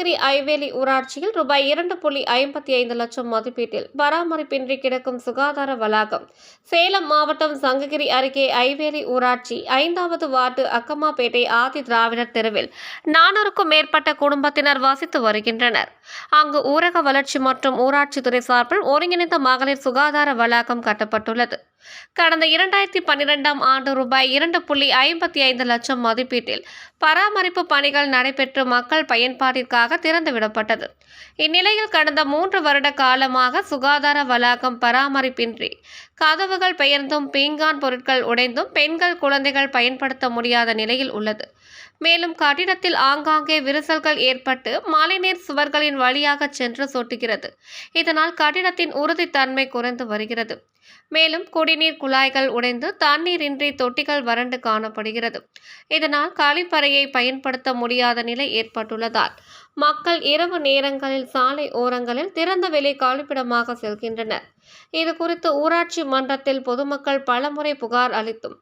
ஐவேலி ஊராட்சியில் ரூபாய் இரண்டு புள்ளி ஐம்பத்தி ஐந்து லட்சம் மதிப்பீட்டில் பராமரிப்பின்றி கிடக்கும் சுகாதார வளாகம். சேலம் மாவட்டம் சங்ககிரி அருகே ஐவேலி ஊராட்சி ஐந்தாவது வார்டு அக்கம்மாபேட்டை ஆதி திராவிடர் தெருவில் நானூறுக்கும் மேற்பட்ட குடும்பத்தினர் வசித்து வருகின்றனர். அங்கு ஊரக வளர்ச்சி மற்றும் ஊராட்சித்துறை சார்பில் ஒருங்கிணைந்த மகளிர் சுகாதார வளாகம் கட்டப்பட்டுள்ளது. கடந்த இரண்டாயிரத்தி பன்னிரெண்டாம் ஆண்டு ரூபாய் இரண்டு புள்ளி ஐம்பத்தி ஐந்து லட்சம் மதிப்பீட்டில் பராமரிப்பு பணிகள் நடைபெற்று மக்கள் பயன்பாட்டிற்காக திறந்துவிடப்பட்டது. இந்நிலையில் கடந்த மூன்று வருட காலமாக சுகாதார வளாகம் பராமரிப்பின்றி கதவுகள் பெயர்ந்தும் பீங்கான் பொருட்கள் உடைந்தும் பெண்கள் குழந்தைகள் பயன்படுத்த முடியாத நிலையில் உள்ளது. மேலும் கட்டிடத்தில் ஆங்காங்கே விரிசல்கள் ஏற்பட்டு மழைநீர் சுவர்களின் வழியாக சென்று சொட்டுகிறது. இதனால் கட்டிடத்தின் உறுதித்தன்மை குறைந்து வருகிறது. மேலும் குடிநீர் குழாய்கள் உடைந்து தண்ணீரின்றி தொட்டிகள் வறண்டு காணப்படுகிறது. இதனால் கழிப்பறையை பயன்படுத்த முடியாத நிலை ஏற்பட்டுள்ளதால் மக்கள் இரவு நேரங்களில் சாலை ஓரங்களில் திறந்த வெளி காலிப்பிடமாக செல்கின்றனர். இது குறித்து ஊராட்சி மன்றத்தில் பொதுமக்கள் பலமுறை புகார் அளித்தும்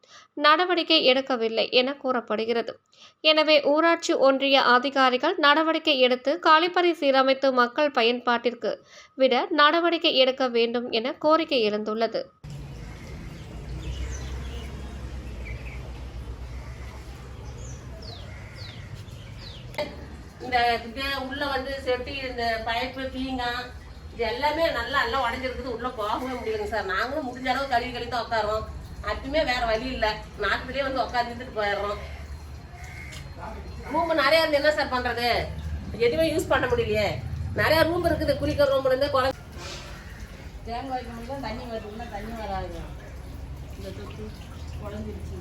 நடவடிக்கை எடுக்கவில்லை என கூறப்படுகிறது. எனவே ஊராட்சி ஒன்றிய அதிகாரிகள் நடவடிக்கை எடுத்து காலிப்பறை சீரமைத்து மக்கள் பயன்பாட்டிற்கு விட நடவடிக்கை எடுக்க வேண்டும் என கோரிக்கை எழுந்துள்ளது. இந்த இது உள்ள வந்து செட்டி இந்த பைப்பு பீங்கான் இது எல்லாமே நல்லா எல்லாம் உடஞ்சிருக்குது. உள்ள போகவே முடியலைங்க சார். நாங்களும் முடிஞ்ச அளவு கழுவி கழுவி தான் உட்காரோம் அதுவுமே வேற வழி இல்லை. நாட்டுலயே வந்து உட்காந்துட்டு போயிடுறோம். ரூம் நிறைய இருந்து என்ன சார் பண்றது? எதுவுமே யூஸ் பண்ண முடியலையே. நிறைய ரூம் இருக்குது. குளிக்கிற ரூம் இருந்து குழந்தை தேங்காய் வைக்க முடியல தண்ணி வருதுன்னா தண்ணி வராது. இந்த தொட்டு குழஞ்சிருச்சு.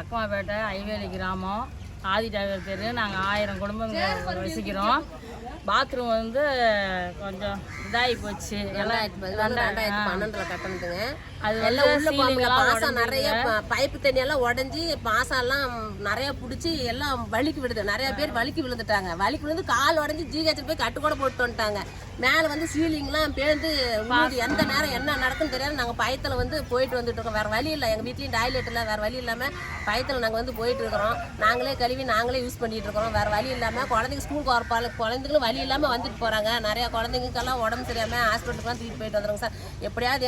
இது ஐவேலி கிராமம். ஆதி டாக்டர் தெரு நாங்கள் ஆயிரம் குடும்பம் வசிக்கிறோம். பாத்ரூம் வந்து கொஞ்சம் இதாகி போச்சு. ரெண்டாயிரத்தி ரெண்டாயிரத்தி பன்னெண்டுல கட்டணுதுங்க அது எல்லாம் உள்ள பாசம் நிறைய பைப்பு தண்ணி எல்லாம் உடஞ்சி பாசம் எல்லாம் நிறைய பிடிச்சி எல்லாம் வலிக்கு விடுது நிறைய பேர் வலிக்கு விழுந்துட்டாங்க. வலிக்கு விழுந்து கால் உடஞ்சி ஜிஹெச் போய் கட்டு கூட போட்டு வந்துட்டாங்க. மேல வந்து சீலிங்லாம் பேர்ந்து எந்த நேரம் என்ன நடக்குன்னு தெரியாது. நாங்க பயத்துல வந்து போயிட்டு வந்துட்டு இருக்கோம். வேற வழி இல்லை. எங்க வீட்லயும் டாய்லெட் இல்லை. வேற வழி இல்லாம பயத்துல நாங்க வந்து போயிட்டு இருக்கிறோம். நாங்களே கழுவி நாங்களே யூஸ் பண்ணிட்டு இருக்கிறோம் வேற வழி இல்லாமல் குழந்தைங்க ஸ்கூல் போறப்பால குழந்தைங்களும் வழி இல்லாமல் வந்துட்டு போறாங்க. நிறைய குழந்தைங்களுக்கெல்லாம் உடம்பு சரியாம ஹாஸ்பிட்டலுக்குலாம் தூக்கிட்டு போயிட்டு வந்துருங்க சார். எப்படியாவது